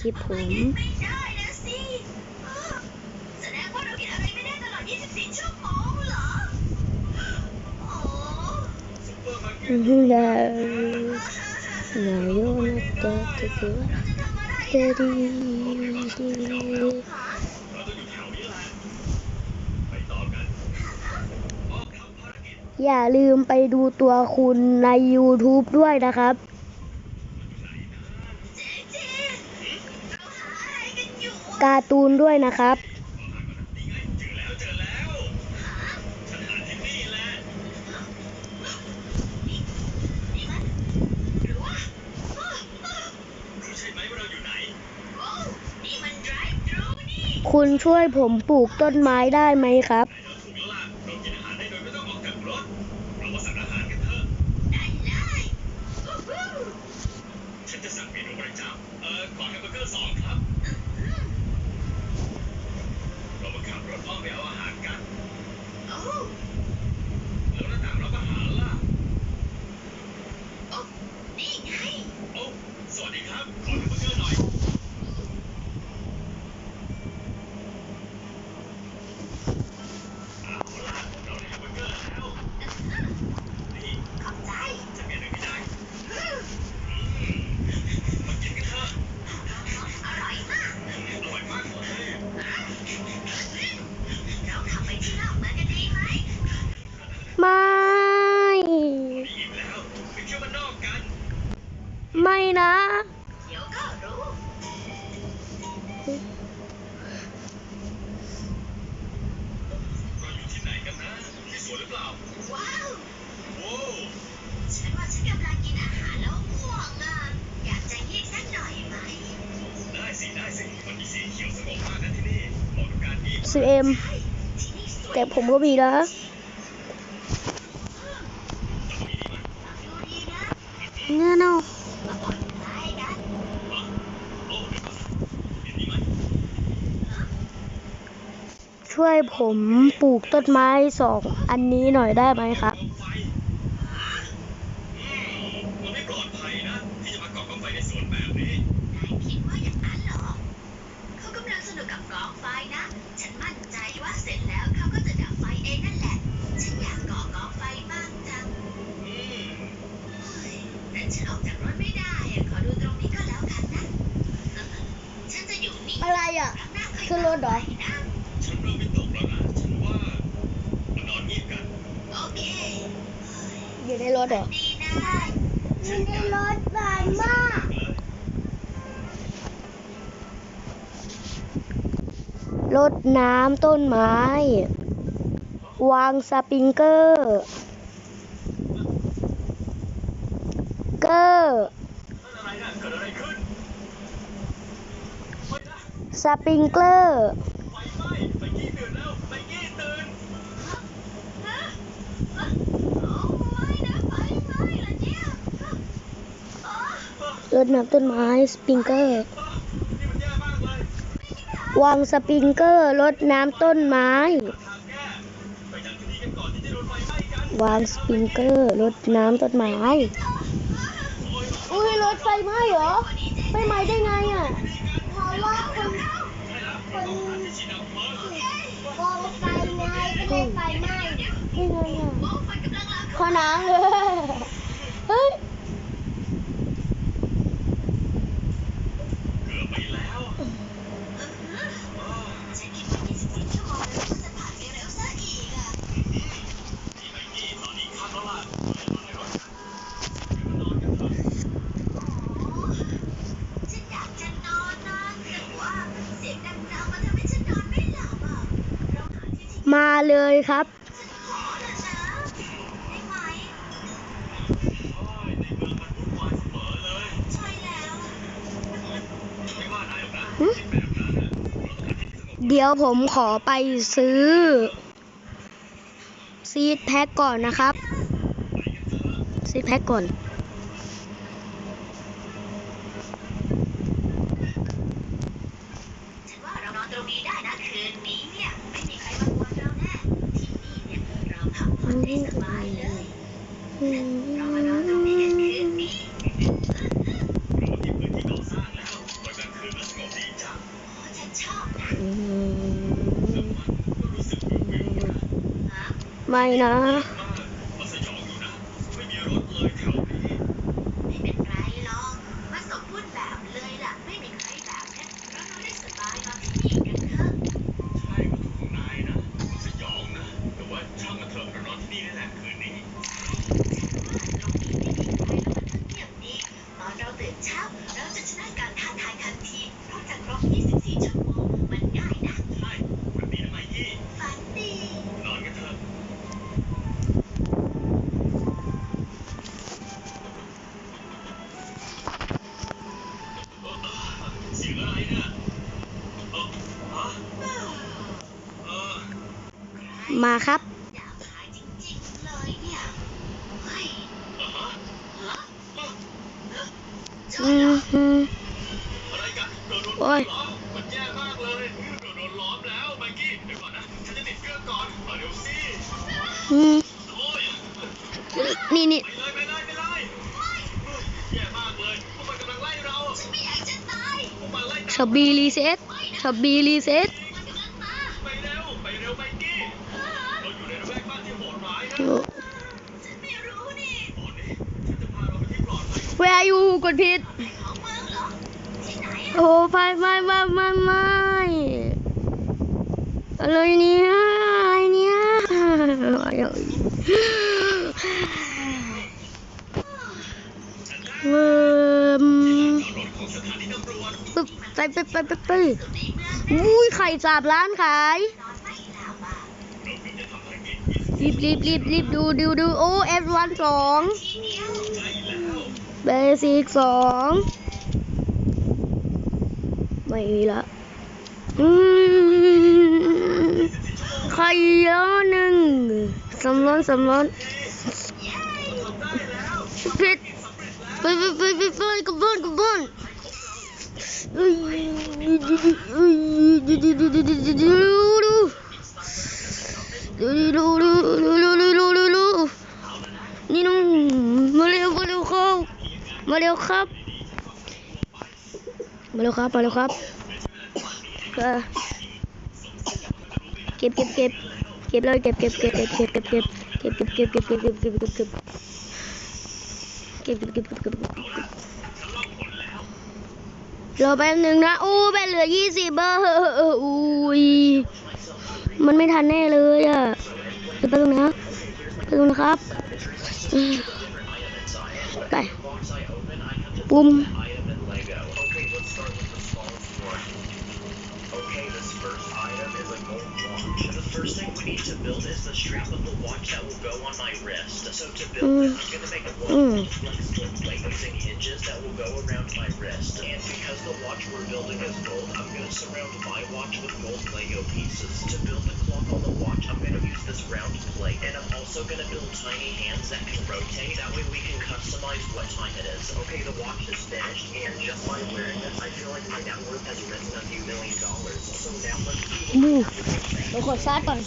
คลิปผมดานาวโยนตาตะเตะดีดีอย่าลืมไปดูตัวคุณใน YouTube ด้วยนะครับ การ์ตูนด้วยนะครับ คุณช่วยผมปลูกต้นไม้ได้ไหมครับ วหรือเปล่า ว้าว โอ้ฉันว่าฉันกำลังกินอาหารแล้วง่วงอะ อยากจะยีบสักหน่อยไหม ได้สิ ได้สิ มันมีสีเขียวสงบมากนะที่นี่หมาการยีบ ซีเอ็มแต่ผมก็มีนะเงิน ให้ผมปลูกต้นไม้สองอันนี้หน่อยได้ไหมครับ ดน้ำต้นไม้ วางสปริงเกอร์ เกอร์สปริงเกอร์รดน้ำต้นไม้ สปริงเกอร์ วางสปริงเกอร์รดน้ำต้นไม้ วางสปริงเกอร์รดน้ำต้นไม้ อุ้ยรถไฟไหมเหรอไปไหมได้ไงอะเพราะว่าคนคนกองไฟไม้ก็เลยไฟไหมได้ไงอะพอนังเลยเฮ้ย เยครับ เดี๋ยวผมขอไปซื้อ ซีดแพ็กก่อนนะครับ ซีดแพ็กก่อน ไม่นะ เช้าเราจะชนะการท้าทายทันทีเพราะจะครบ 24 ชั่วโมง ช็อปบีรีเซ็ตช็อปบีรีเซ็ตแวร์ยูกดผิด โอ้ไม่ไม่ไม่ไม่ไม่อะไรเนี่ยอรเนี่ย ไปไปไปไปอุ้ยไข่สาบร้านขาย รีบรีบรีบรีบดูดูดูโอ้เอฟวันสองเบสิกสองไม่ละอือไข่ละหนึ่งสำล้นสำล้นปิดไปไปไปไปกระบุญกบุญ นี่น้องมาเร็วมาเร็วเข้ามาเร็วครับ มาเร็วครับ มาเร็วครับเก็บเก็บเก็บเก็บเลยเก็บเก็บเก็บเก็บเก็บเก็บเก็บเก็บเก็บเก็บเก็บเก็บเก็บเก็บเก็บเก็บเก็บเก็บเก็บ รอแป๊บหนึ่งนะอู้เป็นเหลือยี่สิบเบอร์อุ้ยมันไม่ทันแน่เลยอะเดี๋ยวแป๊บนึงนะไป๊บนึงนะครับอืมไป ปุ่ม item in Lego. Okay, let's start with the smallest one. Okay, this first item is a gold watch. The first thing we need to build is the strap of the watch that will go on my wrist. So to build Mm. it, I'm gonna make a Mm. one flex split plate using hinges that will go around my wrist. And because the watch we're building is gold, I'm gonna surround my watch with gold Lego pieces. To build the clock on the watch, I'm gonna use this round plate. And I'm also going to build tiny hands that can rotate. That way we can customize what time it is. Okay, the watch is finished, and just by wearing this, I feel like my net worth has risen a few million dollars. So now let's. Move. Look what's happening.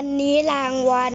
อันนี้รางวัล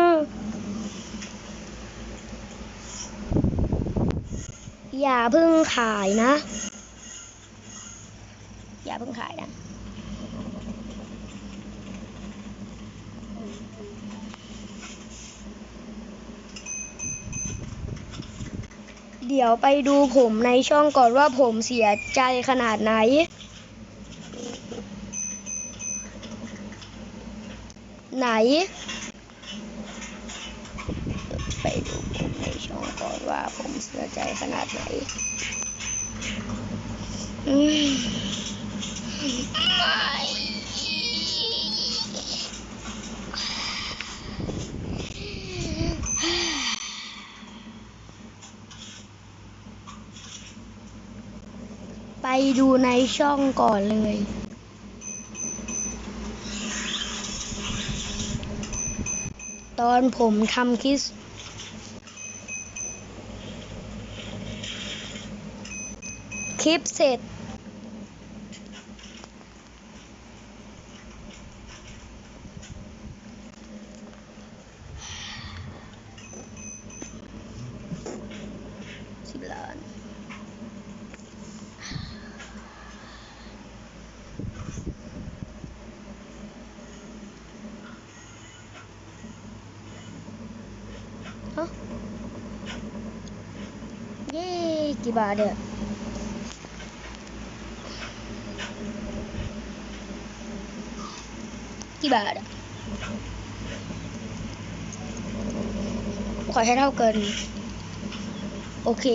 อ้ยอย่าเพิ่งขายนะ อย่าเพิ่งขายนะ เดี๋ยวไปดูผมในช่องก่อนว่าผมเสียใจขนาดไหนไหนไป ดูผมในช่องก่อนว่าผมเสียใจขนาดไหนไม่ไปดูในช่องก่อนเลย ตอนผมทำคลิป คลิปเสร็จ สิบล้านฮะเย้กี่บาทเนี่ยกี่บาทอะขอให้เท่ากัน โอเค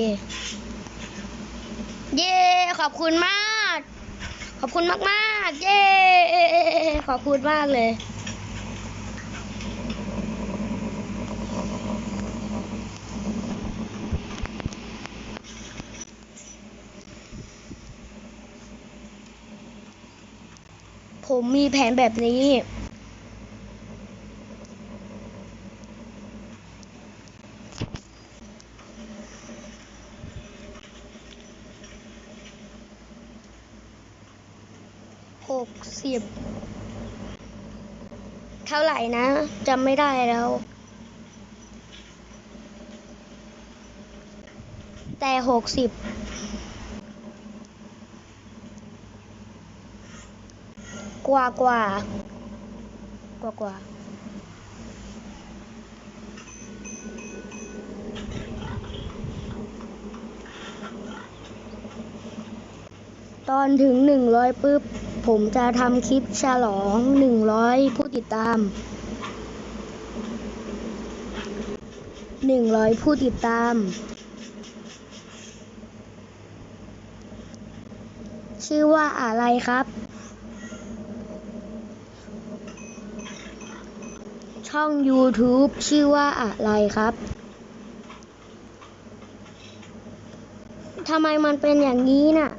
เย้ขอบคุณมาก ขอบคุณมากมากเย้ขอบคุณมากเลย ผมมีแผนแบบนี้ หกสิบ เท่าไหร่ นะจำไม่ได้แล้ว แต่หกสิบกว่ากว่ากว่ากว่าตอนถึงหนึ่งร้อยปุ๊บ ผมจะทำคลิปฉลองหนึ่งร้อยผู้ติดตาม หนึ่งร้อยผู้ติดตาม ชื่อว่าอะไรครับ ช่อง YouTube ชื่อว่าอะไรครับทำไมมันเป็นอย่างนี้น่ะ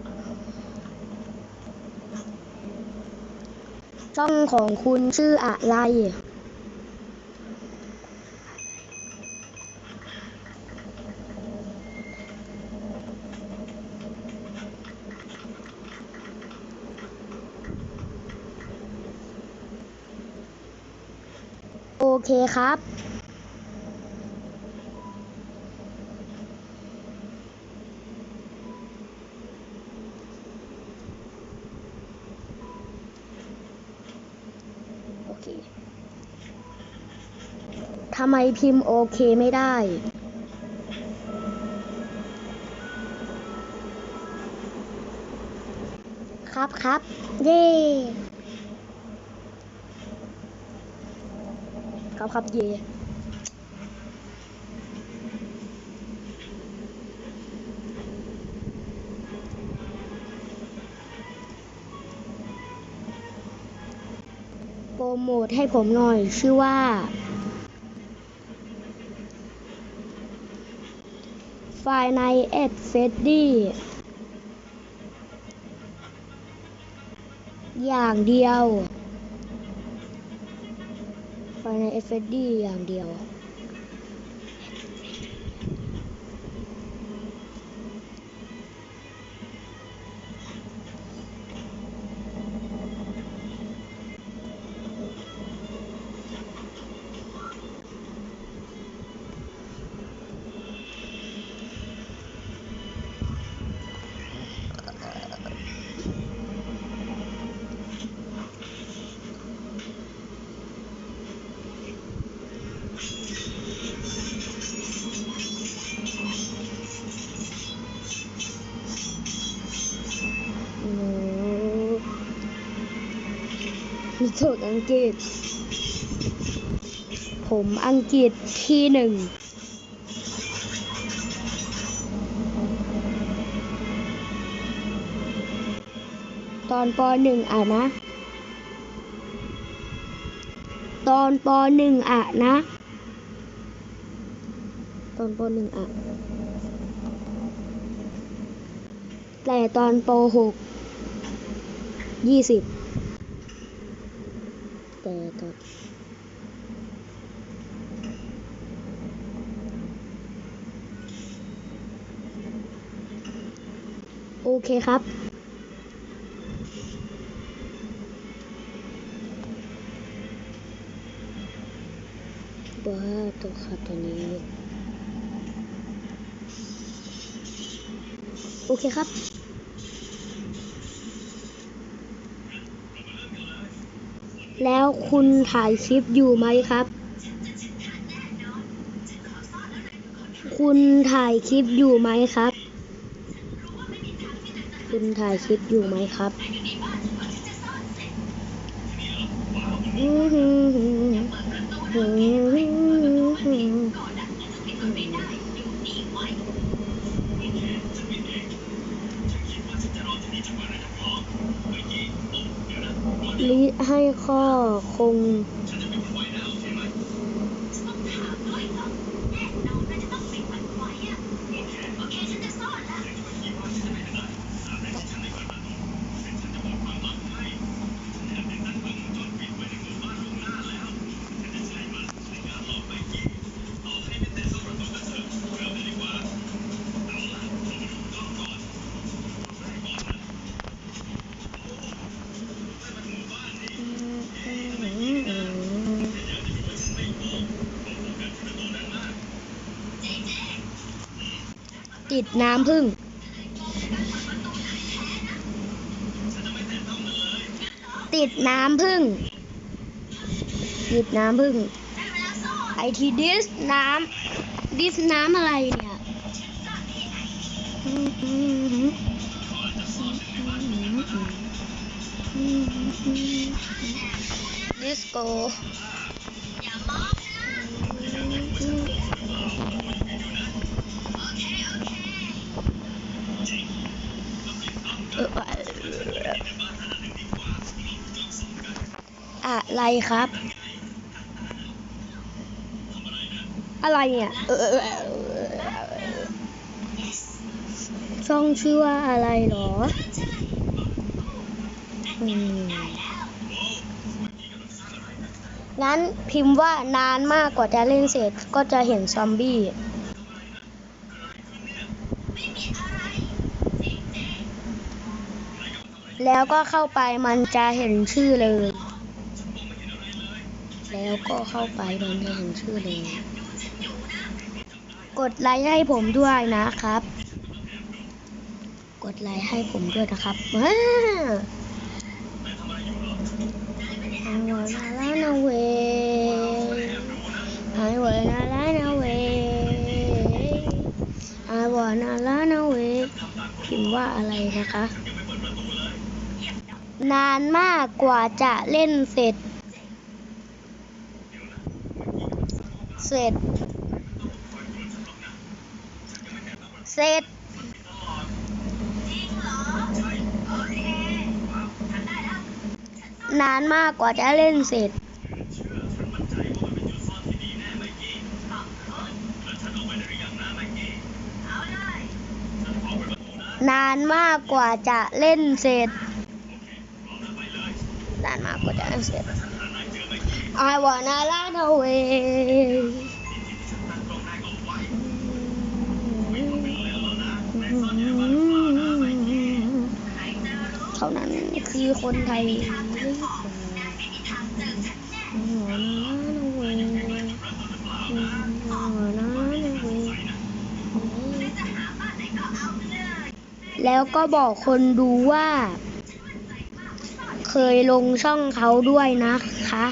ช่องของคุณชื่ออะไร เคครับ โอเค ทำไมพิมพ์โอเคไม่ได้ครับครับเย้ ครับครับเยโปรโมทให้ผมหน่อย ชื่อว่า ไฟในเอ็ดเฟดดี้อย่างเดียว ไฟใน เอฟเฟดดี้อย่างเดียว งกฤษ ผมอังกฤษที่หนึ่ง ตอนปหนึ่งอะนะ ตอนปหนึ่งอะนะ ตอนปหนึ่งอะ แต่ตอนปหกยี่สิบ โอเคครับ ว้าวตัวขับตัวนี้ โอเคครับ แล้วคุณถ่ายคลิปอยู่ไหมครับ คุณถ่ายคลิปอยู่ไหมครับ คุณถ่ายคลิปอยู่ไหมครับอืมหืมหืมหืมหืม ลิให้ข้อคง ติด น้ำพึ่ง ติดน้ำพึ่ง ติดน้ำพึ่ง ไอทีดิสน้ำดิสน้ำอะไรเนี่ยดิสโก้ อะไรครับ อะไรเนี่ยช่องชื่อว่าอะไรหรองั้นพิมพ์ว่านานมากกว่าจะเล่นเสร็จก็จะเห็นซอมบี้ แล้วก็เข้าไปมันจะเห็นชื่อเลย แล้วก็เข้าไปมันจะเห็นชื่อเลย กดไลค์ให้ผมด้วยนะครับ กดไลค์ให้ผมด้วยนะครับว้า I wanna run away I wanna run away I wanna run away พิมพ์ว่าอะไรนะคะ นานมากกว่าจะเล่นเสร็จ เสร็จ เสร็จนานมากกว่าจะเล่นเสร็จ นานมากกว่าจะเล่นเสร็จานมากกว่าจะเล่นเสร็จ I wanna run away เท่านั้นคือคนไทยแล้วก็บอกคนดูว่า เคยลงช่องเขาด้วยนะคะ